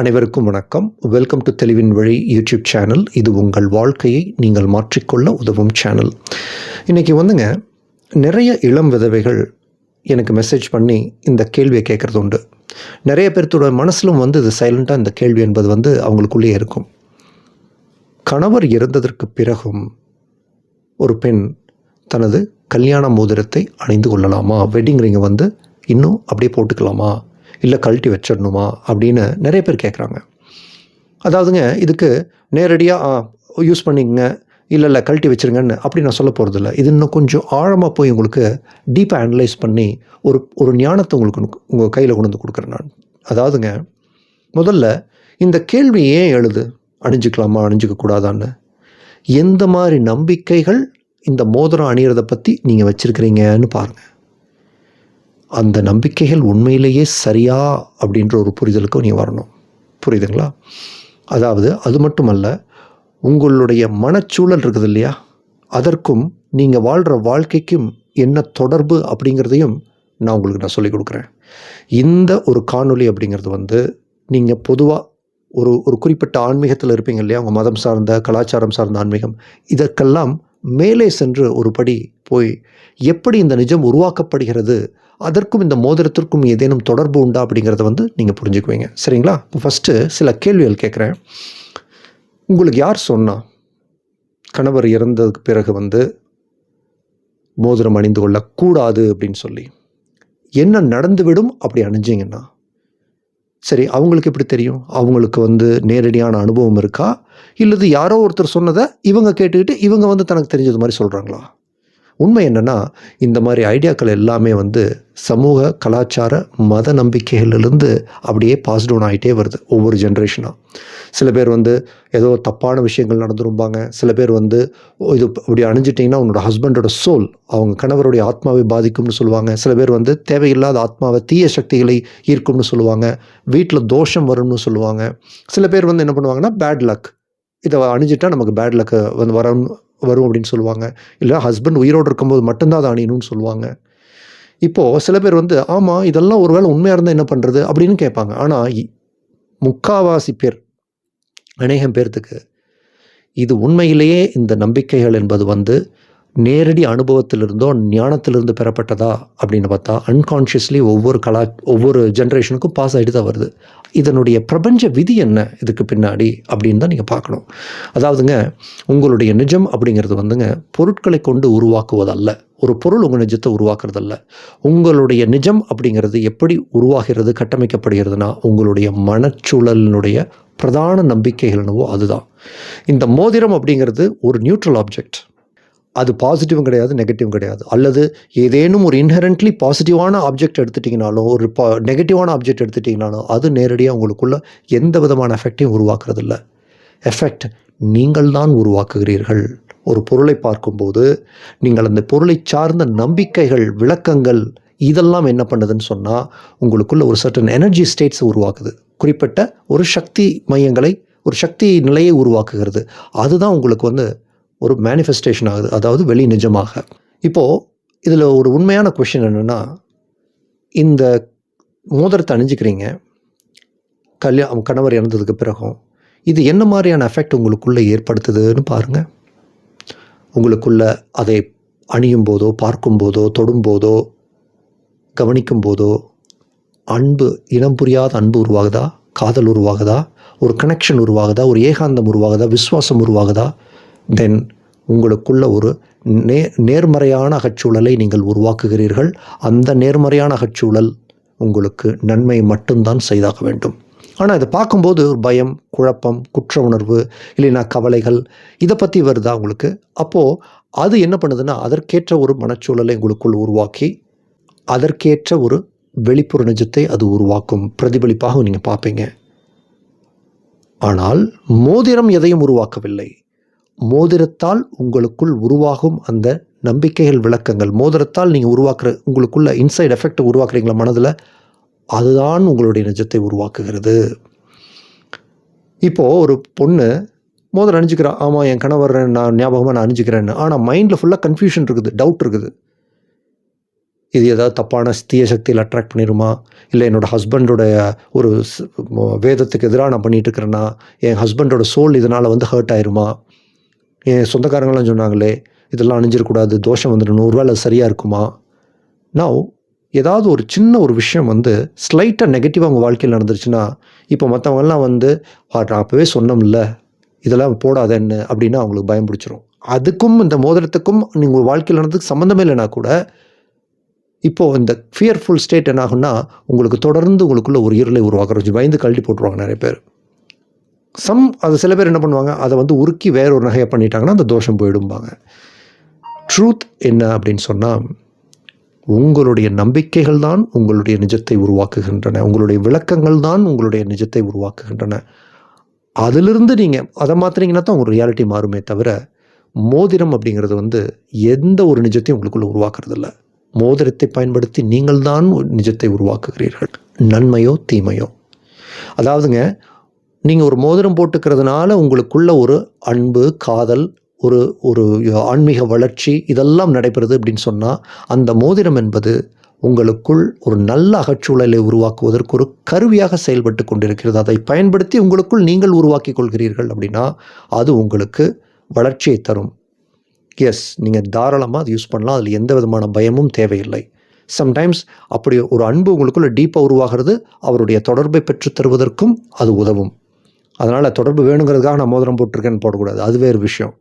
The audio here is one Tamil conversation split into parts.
அனைவருக்கும் வணக்கம். வெல்கம் டு தெளிவின் வழி யூடியூப் சேனல் இது உங்கள் வாழ்க்கையை நீங்கள் மாற்றிக்கொள்ள உதவும் சேனல் இன்றைக்கி வந்துங்க நிறைய இளம் விதவைகள் எனக்கு மெசேஜ் பண்ணி இந்த கேள்வியை கேட்குறது உண்டு. நிறைய பேர்த்தோட மனசிலும் வந்து இது சைலண்ட்டாக இந்த கேள்வி என்பது வந்து அவங்களுக்குள்ளேயே இருக்கும். கணவர் இறந்ததற்கு பிறகும் ஒரு பெண் தனது கல்யாண மோதிரத்தை அணிந்து கொள்ளலாமா? வெட்டிங் ரிங்கை வந்து இன்னும் அப்படியே போட்டுக்கலாமா? இல்லை கழட்டி வச்சிடணுமா? அப்படின்னு நிறைய பேர் கேட்குறாங்க அதாவதுங்க இதுக்கு நேரடியாக யூஸ் பண்ணிக்கங்க. இல்லை இல்லை கழட்டி வச்சிருங்கன்னு அப்படி நான் சொல்ல போகிறதில்ல இது இன்னும் கொஞ்சம் ஆழமாக போய் உங்களுக்கு டீப்பாக அனலைஸ் பண்ணி ஒரு ஒரு ஞானத்தை உங்களுக்கு உங்கள் கையில் கொண்டு வந்து கொடுக்குறேன் நான். அதாவதுங்க முதல்ல இந்த கேள்வி ஏன் எழுது? அணிஞ்சிக்கலாமா அணிஞ்சிக்க கூடாதான்னு எந்த மாதிரி நம்பிக்கைகள் இந்த மோதிரம் அணிகிறத பற்றி நீங்கள் வச்சுருக்கிறீங்கன்னு பாருங்கள் அந்த நம்பிக்கைகள் உண்மையிலேயே சரியா அப்படின்ற ஒரு புரிதலுக்கும் நீ வரணும். புரியுதுங்களா? அதாவது அது மட்டுமல்ல உங்களுடைய மனச்சூழல் இருக்குது இல்லையா? அதற்கும் நீங்கள் வாழ்கிற வாழ்க்கைக்கும் என்ன தொடர்பு அப்படிங்கிறதையும் நான் உங்களுக்கு நான் சொல்லிக் கொடுக்குறேன். இந்த ஒரு காணொளி அப்படிங்கிறது வந்து நீங்கள் பொதுவாக ஒரு ஒரு குறிப்பிட்ட ஆன்மீகத்தில் இருப்பீங்க இல்லையா? உங்கள் மதம் சார்ந்த கலாச்சாரம் சார்ந்த ஆன்மீகம். இதற்கெல்லாம் மேலே சென்று ஒரு படி போய் எப்படி இந்த நிஜம் உருவாக்கப்படுகிறது அதற்கும் இந்த மோதிரத்திற்கும் ஏதேனும் தொடர்பு உண்டா அப்படிங்கிறத வந்து நீங்கள் புரிஞ்சுக்குவீங்க. சரிங்களா? இப்போ ஃபஸ்ட்டு சில கேள்விகள் கேட்குறேன். உங்களுக்கு யார் சொன்னா கணவர் இறந்ததுக்கு பிறகு வந்து மோதிரம் அணிந்து கொள்ளக்கூடாது அப்படின்னு சொல்லி? என்ன நடந்துவிடும்? அப்படி அணிஞ்சிங்கன்னா? சரி அவங்களுக்கு எப்படி தெரியும்? அவங்களுக்கு வந்து நேரடியான அனுபவம் இருக்கா? இல்லது யாரோ ஒருத்தர் சொன்னதை இவங்க கேட்டுக்கிட்டு இவங்க வந்து தனக்கு தெரிஞ்சது மாதிரி சொல்கிறாங்களா உண்மை என்னென்னா இந்த மாதிரி ஐடியாக்கள் எல்லாமே வந்து சமூக கலாச்சார மத நம்பிக்கைகளிலிருந்து அப்படியே பாஸ் டவுன் ஆகிட்டே வருது ஒவ்வொரு ஜென்ரேஷனாக சில பேர் வந்து ஏதோ தப்பான விஷயங்கள் நடந்துரும்பாங்க. சில பேர் வந்து இது இப்படி அணிஞ்சிட்டிங்கன்னா உன்னோட ஹஸ்பண்டோட சோல் அவங்க கணவருடைய ஆத்மாவை பாதிக்கும்னு சொல்லுவாங்க. சில பேர் வந்து தேவையில்லாத ஆத்மாவை தீய சக்திகளை ஈர்க்கும்னு சொல்லுவாங்க. வீட்டில் தோஷம் வரும்னு சொல்லுவாங்க. சில பேர் வந்து என்ன பண்ணுவாங்கன்னா பேட் லக் இதை அணிஞ்சிட்டா நமக்கு பேட் லக்கு வந்து வரும் வரும் அப்படின்னு சொல்லுவாங்க. இல்லை ஹஸ்பண்ட் உயிரோடு இருக்கும்போது மட்டும்தான் அதை அணியணும்னு சொல்லுவாங்க. இப்போது சில பேர் வந்து ஆமாம் இதெல்லாம் ஒரு வேளை உண்மையாக இருந்தால் என்ன பண்ணுறது அப்படின்னு கேட்பாங்க. ஆனால் முக்காவாசி பேர் அநேகம் பேர்த்துக்கு இது உண்மையிலேயே இந்த நம்பிக்கைகள் என்பது வந்து நேரடி அனுபவத்திலிருந்தோ ஞானத்திலிருந்து பெறப்பட்டதா அப்படின்னு பார்த்தா அன்கான்ஷியஸ்லி ஒவ்வொரு கலா ஒவ்வொரு ஜென்ரேஷனுக்கும் பாஸ் ஆகிட்டு தான் வருது. இதனுடைய பிரபஞ்ச விதி என்ன? இதுக்கு பின்னாடி அப்படின்னு தான் நீங்கள் பார்க்கணும். அதாவதுங்க உங்களுடைய நிஜம் அப்படிங்கிறது வந்துங்க பொருட்களை கொண்டு உருவாக்குவதல்ல. ஒரு பொருள் உங்கள் நிஜத்தை உருவாக்குறதல்ல. உங்களுடைய நிஜம் அப்படிங்கிறது எப்படி உருவாகிறது கட்டமைக்கப்படுகிறதுனா உங்களுடைய மனச்சூழலினுடைய பிரதான நம்பிக்கைகள் என்னவோ அதுதான். இந்த மோதிரம் அப்படிங்கிறது ஒரு நியூட்ரல் ஆப்ஜெக்ட் அது பாசிட்டிவும் கிடையாது நெகட்டிவும் கிடையாது. அல்லது ஏதேனும் ஒரு இன்ஹரண்ட்லி பாசிட்டிவான ஆப்ஜெக்ட் எடுத்துட்டிங்கனாலும் ஒரு பா நெகட்டிவான ஆப்ஜெக்ட் எடுத்துட்டிங்கனாலும் அது நேரடியாக உங்களுக்குள்ளே எந்த விதமான எஃபெக்டையும் உருவாக்குறது இல்லை எஃபெக்ட் நீங்கள் தான் உருவாக்குகிறீர்கள். ஒரு பொருளை பார்க்கும்போது நீங்கள் அந்த பொருளை சார்ந்த நம்பிக்கைகள் விளக்கங்கள் இதெல்லாம் என்ன பண்ணுதுன்னு சொன்னால் உங்களுக்குள்ள ஒரு சர்டன் எனர்ஜி ஸ்டேட்ஸை உருவாக்குது. குறிப்பிட்ட ஒரு சக்தி மையங்களை ஒரு சக்தி நிலையை உருவாக்குகிறது. அதுதான் உங்களுக்கு வந்து ஒரு மேனிஃபெஸ்டேஷன் ஆகுது அதாவது வெளி நிஜமாக. இப்போது இதில் ஒரு உண்மையான கொஷின் என்னென்னா இந்த மோதிரத்தை அணிஞ்சிக்கிறீங்க கல்யாணம் கணவர் இறந்ததுக்கு பிறகும் இது என்ன மாதிரியான எஃபெக்ட் உங்களுக்குள்ளே ஏற்படுத்துதுன்னு பாருங்கள் உங்களுக்குள்ள அதை அணியும் போதோ பார்க்கும் போதோ தொடும் போதோ கவனிக்கும் போதோ அன்பு இனம் புரியாத அன்பு உருவாகுதா? காதல் உருவாகுதா? ஒரு கனெக்ஷன் உருவாகுதா? ஒரு ஏகாந்தம் உருவாகுதா? விஸ்வாசம் உருவாகுதா? தென் உங்களுக்குள்ள ஒரு நே நேர்மறையான அகச்சூழலை நீங்கள் உருவாக்குகிறீர்கள். அந்த நேர்மறையான அகச்சூழல் உங்களுக்கு நன்மை மட்டும்தான் செய்தாக வேண்டும். ஆனால் இதை பார்க்கும்போது பயம் குழப்பம் குற்ற உணர்வு இல்லைன்னா கவலைகள் இதை பற்றி வருதா உங்களுக்கு? அப்போது அது என்ன பண்ணுதுன்னா அதற்கேற்ற ஒரு மனச்சூழலை உங்களுக்குள் உருவாக்கி அதற்கேற்ற ஒரு வெளிப்புற நிஜத்தை அது உருவாக்கும் பிரதிபலிப்பாக நீங்கள் பார்ப்பீங்க. ஆனால் மோதிரம் எதையும் உருவாக்கவில்லை. மோதிரத்தால் உங்களுக்குள் உருவாகும் அந்த நம்பிக்கைகள் விளக்கங்கள். மோதிரத்தால் நீங்கள் உருவாக்குற உங்களுக்குள்ள இன்சைட் எஃபெக்ட் உருவாக்குறீங்களா மனதில்? அதுதான் உங்களுடைய நிஜத்தை உருவாக்குகிறது. இப்போது ஒரு பொண்ணு மோதிரம் அணிஞ்சிக்கிறான் ஆமாம் என் கணவர் நான் ஞாபகமாக நான் அணிஞ்சிக்கிறேன்னு. ஆனால் மைண்டில் ஃபுல்லாக கன்ஃபியூஷன் இருக்குது டவுட் இருக்குது. இது ஏதாவது தப்பான தீய சக்தியில் அட்ராக்ட் பண்ணிடுமா இல்லை என்னோடய ஹஸ்பண்டோடைய ஒரு வேதத்துக்கு எதிராக நான் பண்ணிகிட்டு இருக்கிறேன்னா என் ஹஸ்பண்டோட சோல் இதனால் வந்து ஹர்ட் ஆயிருமா? என் சொந்தக்காரங்களாம் சொன்னாங்களே இதெல்லாம் அணிஞ்சிடக்கூடாது தோஷம் வந்துடும் ஒருவேளை சரியாக இருக்குமா? நான் ஏதாவது ஒரு சின்ன ஒரு விஷயம் வந்து ஸ்லைட்டாக நெகட்டிவாக உங்கள் வாழ்க்கையில் நடந்துருச்சுன்னா இப்போ மற்றவங்கெல்லாம் வந்து நான் அப்போவே சொன்னோம்ல இதெல்லாம் போடாதேன்னு அப்படின்னா அவங்களுக்கு பயம் பிடிச்சிரும். அதுக்கும் இந்த மோதிரத்துக்கும் நீங்கள் வாழ்க்கையில் நடந்ததுக்கு சம்மந்தமே இல்லைனா கூட இப்போது இந்த ஃபியர்ஃபுல் ஸ்டேட் என்ன ஆகும்னா உங்களுக்கு தொடர்ந்து உங்களுக்குள்ள ஒரு இருளை உருவாக்குற பயந்து கழட்டி போட்டுருவாங்க நிறைய பேர். சம் அது சில பேர் என்ன பண்ணுவாங்க அதை வந்து உருக்கி வேற ஒரு நகையை பண்ணிட்டாங்கன்னா அந்த தோஷம் போயிடும்பாங்க. ட்ரூத் என்ன அப்படின்னு சொன்னால் உங்களுடைய நம்பிக்கைகள் தான் உங்களுடைய நிஜத்தை உருவாக்குகின்றன. உங்களுடைய விளக்கங்கள் தான் உங்களுடைய நிஜத்தை உருவாக்குகின்றன. அதிலிருந்து நீங்கள் அதை மாற்றுறீங்கன்னா தான் உங்கள் ரியாலிட்டி மாறுமே தவிர மோதிரம் அப்படிங்கிறது வந்து எந்த ஒரு நிஜத்தையும் உங்களுக்குள்ள உருவாக்குறதில்ல. மோதிரத்தை பயன்படுத்தி நீங்கள் தான் நிஜத்தை உருவாக்குகிறீர்கள். நன்மையோ தீமையோ. அதாவதுங்க நீங்கள் ஒரு மோதிரம் போட்டுக்கிறதுனால உங்களுக்குள்ள ஒரு அன்பு காதல் ஒரு ஒரு ஆன்மீக வளர்ச்சி இதெல்லாம் நடைபெறுது அப்படின்னு சொன்னால் அந்த மோதிரம் என்பது உங்களுக்குள் ஒரு நல்ல அகச்சூழலை உருவாக்குவதற்கு ஒரு கருவியாக செயல்பட்டு கொண்டிருக்கிறது. அதை பயன்படுத்தி உங்களுக்குள் நீங்கள் உருவாக்கி கொள்கிறீர்கள் அப்படின்னா அது உங்களுக்கு வளர்ச்சியை தரும். எஸ் நீங்கள் தாராளமாக அது யூஸ் பண்ணலாம். அதில் எந்த விதமான பயமும் தேவையில்லை. சம்டைம்ஸ் அப்படி ஒரு அன்பு உங்களுக்குள்ள டீப்பாக உருவாகிறது அவருடைய தொடர்பை பெற்றுத் தருவதற்கும் அது உதவும். அதனால் தொடர்பு வேணுங்கிறதுக்காக நான் மோதிரம் போட்டிருக்கேன்னு போடக்கூடாது. அது வேறு விஷயம்.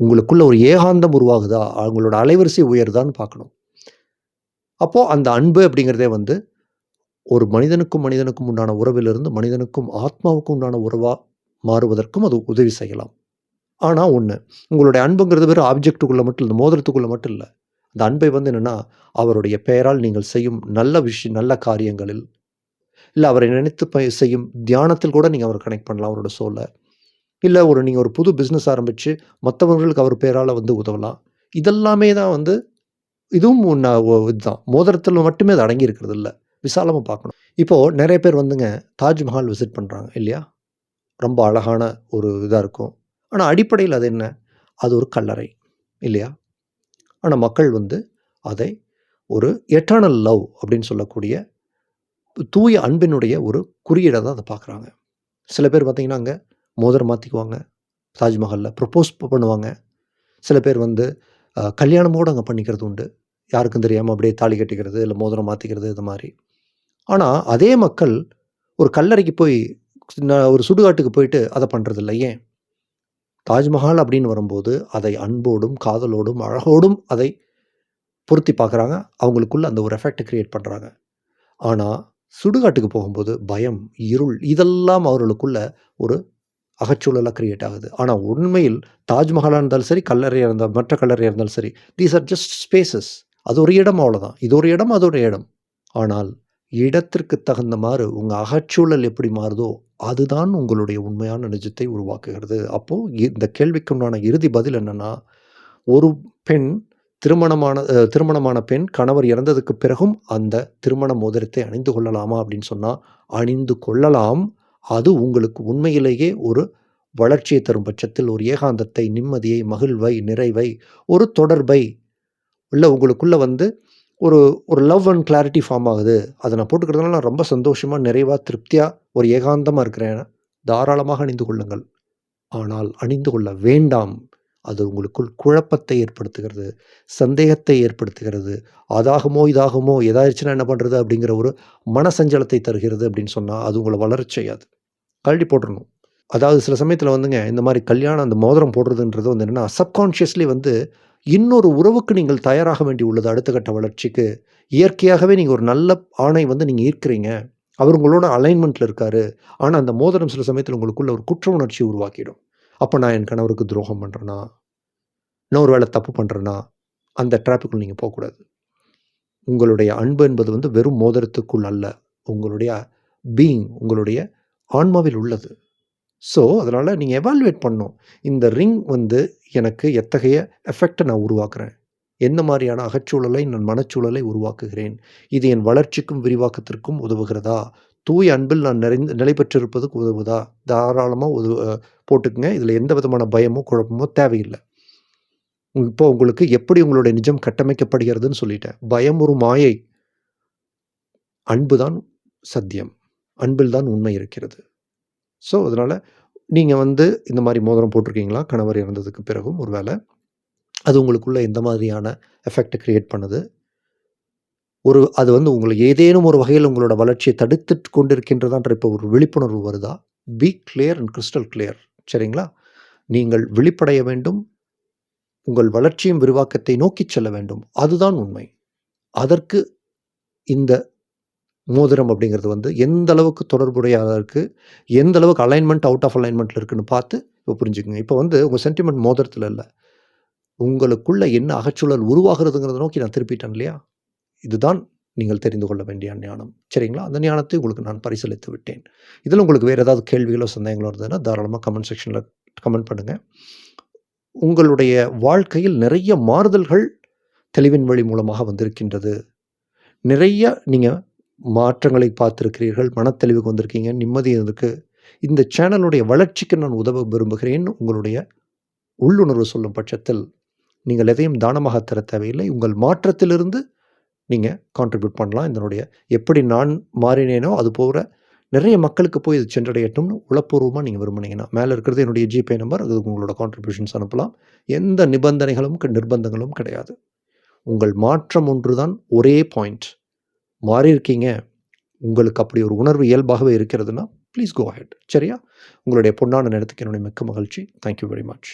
உங்களுக்குள்ள ஒரு ஏகாந்தம் உருவாகுதா? அவங்களோட அலைவரிசை உயருதான்னு பார்க்கணும். அப்போது அந்த அன்பு அப்படிங்கிறதே வந்து ஒரு மனிதனுக்கும் மனிதனுக்கும் உண்டான உறவிலிருந்து மனிதனுக்கும் ஆத்மாவுக்கும் உண்டான உறவாக மாறுவதற்கும் அது உதவி செய்யலாம். ஆனால் ஒன்று உங்களுடைய அன்புங்கிறது வெறும் ஆப்ஜெக்ட்டுக்குள்ளே மட்டும் இல்லை மோதிரத்துக்குள்ளே மட்டும் இல்லை. அந்த அன்பை வந்து என்னென்னா அவருடைய பெயரால் நீங்கள் செய்யும் நல்ல விஷயம் நல்ல காரியங்களில் இல்லை அவரை நினைத்து ப- செய்யும் தியானத்தில் கூட நீங்கள் அவரை கனெக்ட் பண்ணலாம் அவரோட சோலை இல்லை ஒரு நீங்கள் ஒரு புது பிஸ்னஸ் ஆரம்பித்து மற்றவர்களுக்கு அவர் பேரால் வந்து உதவலாம். இதெல்லாமே தான் வந்து இதுவும் ஒன்று இதுதான். மோதிரத்தில் மட்டுமே அது அடங்கி இருக்கிறது இல்லை. விசாலமாக பார்க்கணும். இப்போது நிறைய பேர் வந்துங்க தாஜ்மஹால் விசிட் பண்ணுறாங்க இல்லையா? ரொம்ப அழகான ஒரு இதாக இருக்கும். ஆனால் அடிப்படையில் அது என்ன? அது ஒரு கல்லறை இல்லையா? ஆனால் மக்கள் வந்து அதை ஒரு எட்டர்னல் லவ் அப்படின்னு சொல்லக்கூடிய தூய அன்பினுடைய ஒரு குறியீடாக தான் அதை பார்க்குறாங்க. சில பேர் பார்த்தீங்கன்னா அங்கே மோதிரம் மாற்றிக்குவாங்க தாஜ்மஹாலில் ப்ரப்போஸ் பண்ணுவாங்க. சில பேர் வந்து கல்யாணமோடு கல்யாணம் கூட அங்கே பண்ணிக்கிறது உண்டு. யாருக்கும் தெரியாமல் அப்படியே தாலி கட்டிக்கிறது இல்லை மோதிரம் மாற்றிக்கிறது இது மாதிரி. ஆனால் அதே மக்கள் ஒரு கல்லறைக்கு போய் ஒரு சுடுகாட்டுக்கு போயிட்டு அதை பண்ணுறதில்ல ஏன்? தாஜ்மஹால் அப்படின்னு வரும்போது அதை அன்போடும் காதலோடும் அழகோடும் அதை பொருத்தி பார்க்குறாங்க. அவங்களுக்குள்ள அந்த ஒரு எஃபெக்ட் க்ரியேட் பண்ணுறாங்க ஆனால் சுடுகாட்டுக்கு போகும்போது பயம் இருள் இதெல்லாம் அவர்களுக்குள்ள ஒரு அகச்சூழலாக கிரியேட் ஆகுது. ஆனால் உண்மையில் தாஜ்மஹாலாக இருந்தாலும் சரி கல்லறையாக இருந்தால் மற்ற கல்லறையாக இருந்தாலும் சரி தீஸ் ஆர் ஜஸ்ட் ஸ்பேசஸ் அது ஒரு இடம் அவ்வளோதான் இது ஒரு இடம் அது ஒரு இடம். ஆனால் இடத்திற்கு தகுந்த மாதிரி உங்கள் அகச்சூழல் எப்படி மாறுதோ அதுதான் உங்களுடைய உண்மையான நிஜத்தை உருவாக்குகிறது. அப்போது இந்த கேள்விக்கு உண்டான இறுதி பதில் என்னன்னா ஒரு பெண் திருமணமான திருமணமான பெண் கணவர் இறந்ததுக்கு பிறகும் அந்த திருமண மோதிரத்தை அணிந்து கொள்ளலாமா அப்படின்னு சொன்னால் அணிந்து கொள்ளலாம். அது உங்களுக்கு உண்மையிலேயே ஒரு வளர்ச்சியை தரும் பட்சத்தில் ஒரு ஏகாந்தத்தை நிம்மதியை மகிழ்வை நிறைவை ஒரு தொடர்பை இல்லை உங்களுக்குள்ளே வந்து ஒரு ஒரு லவ் அண்ட் கிளாரிட்டி ஃபார்ம் ஆகுது. அதை நான் போட்டுக்கிறதுனால நான் ரொம்ப சந்தோஷமாக நிறைவாக திருப்தியாக ஒரு ஏகாந்தமாக இருக்கிறேன். தாராளமாக அணிந்து கொள்ளுங்கள். ஆனால் அணிந்து கொள்ள வேண்டாம். அது உங்களுக்குள் குழப்பத்தை ஏற்படுத்துகிறது சந்தேகத்தை ஏற்படுத்துகிறது. அதாகுமோ இதாகுமோ எதாச்சுன்னா என்ன பண்ணுறது அப்படிங்கிற ஒரு மனசஞ்சலத்தை தருகிறது அப்படின்னு சொன்னால் அது உங்களை வளரச் செய்யாது. கழட்டி போட்டுடணும் அதாவது சில சமயத்தில் வந்துங்க இந்த மாதிரி கல்யாணம் அந்த மோதிரம் போடுறதுன்றது வந்து என்னென்னா சப்கான்ஷியஸ்லி வந்து இன்னொரு உறவுக்கு நீங்கள் தயாராக வேண்டி உள்ளது அடுத்த கட்ட வளர்ச்சிக்கு. இயற்கையாகவே நீங்கள் ஒரு நல்ல ஆணை வந்து நீங்கள் ஈர்க்கிறீங்க. அவர் உங்களோட அலைன்மெண்ட்டில் இருக்காரு. ஆனால் அந்த மோதிரம் சில சமயத்தில் உங்களுக்குள்ள ஒரு குற்ற உணர்ச்சி உருவாக்கிடும். அப்போ நான் என் கணவருக்கு துரோகம் பண்ணுறேன்னா இன்னொரு வேளை தப்பு பண்ணுறேன்னா அந்த ட்ராஃபிக்குள் நீங்கள் போகக்கூடாது. உங்களுடைய அன்பு என்பது வந்து வெறும் மோதிரத்துக்குள் அல்ல. உங்களுடைய பீயிங் உங்களுடைய ஆன்மாவில் உள்ளது. ஸோ அதனால் நீங்கள் எவால்வேட் பண்ணும் இந்த ரிங் வந்து எனக்கு எத்தகைய எஃபெக்டை நான் உருவாக்குறேன்? என்ன மாதிரியான அகச்சூழலை நான் மனச்சூழலை உருவாக்குகிறேன்? இது என் வளர்ச்சிக்கும் விரிவாக்கத்திற்கும் உதவுகிறதா? தூய அன்பில் நான் நிறைந்து நிலை பெற்றிருப்பதுக்கு உதவுதா தாராளமாக உதவு போட்டுக்குங்க. இதில் எந்த விதமான பயமோ குழப்பமோ தேவையில்லை. இப்போ உங்களுக்கு எப்படி உங்களுடைய நிஜம் கட்டமைக்கப்படுகிறதுன்னு சொல்லிட்டேன். பயம் ஒரு மாயை. அன்பு தான் சத்தியம். அன்பில் தான் உண்மை இருக்கிறது. ஸோ அதனால் நீங்கள் வந்து இந்த மாதிரி மோதிரம் போட்டிருக்கீங்களா? கணவர் இறந்ததுக்கு பிறகும் ஒரு வேளை அது உங்களுக்குள்ளே எந்த மாதிரியான எஃபெக்டை க்ரியேட் பண்ணுது? ஒரு அது வந்து உங்களுக்கு ஏதேனும் ஒரு வகையில் உங்களோட வளர்ச்சியை தடுத்து கொண்டிருக்கின்றதான்ற இப்போ ஒரு விழிப்புணர்வு வருதா? Be clear and crystal clear சரிங்களா? நீங்கள் விழிப்படைய வேண்டும். உங்கள் வளர்ச்சியும் விரிவாக்கத்தை நோக்கி செல்ல வேண்டும். அதுதான் உண்மை. அதற்கு இந்த மோதிரம் அப்படிங்கிறது வந்து எந்த அளவுக்கு தொடர்புடையதாக இருக்குது எந்த அளவுக்கு அலைன்மெண்ட் அவுட் ஆஃப் அலைன்மெண்ட்டில் இருக்குன்னு பார்த்து இப்போ புரிஞ்சுக்கோங்க. இப்போ வந்து உங்கள் சென்டிமெண்ட் மோதிரத்தில் இல்லை. உங்களுக்குள்ள என்ன அகச்சூழல் உருவாகிறதுங்கிறத நோக்கி நான் திருப்பிட்டேன் இல்லையா? இதுதான் நீங்கள் தெரிந்து கொள்ள வேண்டிய ஞானம். சரிங்களா? அந்த ஞானத்தை உங்களுக்கு நான் பரிசீலித்து விட்டேன். இதில் உங்களுக்கு வேறு ஏதாவது கேள்விகளோ சந்தேகங்களோ இருந்ததுன்னா தாராளமாக கமெண்ட் செக்ஷனில் கமெண்ட் பண்ணுங்கள் உங்களுடைய வாழ்க்கையில் நிறைய மாறுதல்கள் தெளிவின் வழி மூலமாக வந்திருக்கின்றது. நிறைய நீங்கள் மாற்றங்களை பார்த்துருக்கிறீர்கள் மனத்தெளிவுக்கு வந்திருக்கீங்க நிம்மதி இருக்கு. இந்த சேனலுடைய வளர்ச்சிக்கு நான் உதவ விரும்புகிறேன். உங்களுடைய உள்ளுணர்வு சொல்லும் பட்சத்தில் நீங்கள் எதையும் தானமாக தர தேவையில்லை. உங்கள் மாற்றத்திலிருந்து நீங்கள் கான்ட்ரிபியூட் பண்ணலாம். இதனுடைய எப்படி நான் மாறினேனோ அது போகிற நிறைய மக்களுக்கு போய் இது சென்றடையட்டும்னு உளப்பூர்வமாக நீங்கள் விரும்புனீங்கன்னா மேலே இருக்கிறது என்னுடைய ஜிபே நம்பர் அது உங்களோட கான்ட்ரிபியூஷன்ஸ் அனுப்பலாம். எந்த நிபந்தனைகளும் நிர்பந்தங்களும் கிடையாது. உங்கள் மாற்றம் ஒன்று தான் ஒரே பாயிண்ட் மாறியிருக்கீங்க. உங்களுக்கு அப்படி ஒரு உணர்வு இயல்பாகவே இருக்கிறதுனா ப்ளீஸ் கோ ஹெட் சரியா? உங்களுடைய பொன்னான நேரத்துக்கு என்னுடைய மிக்க மகிழ்ச்சி. Thank you very much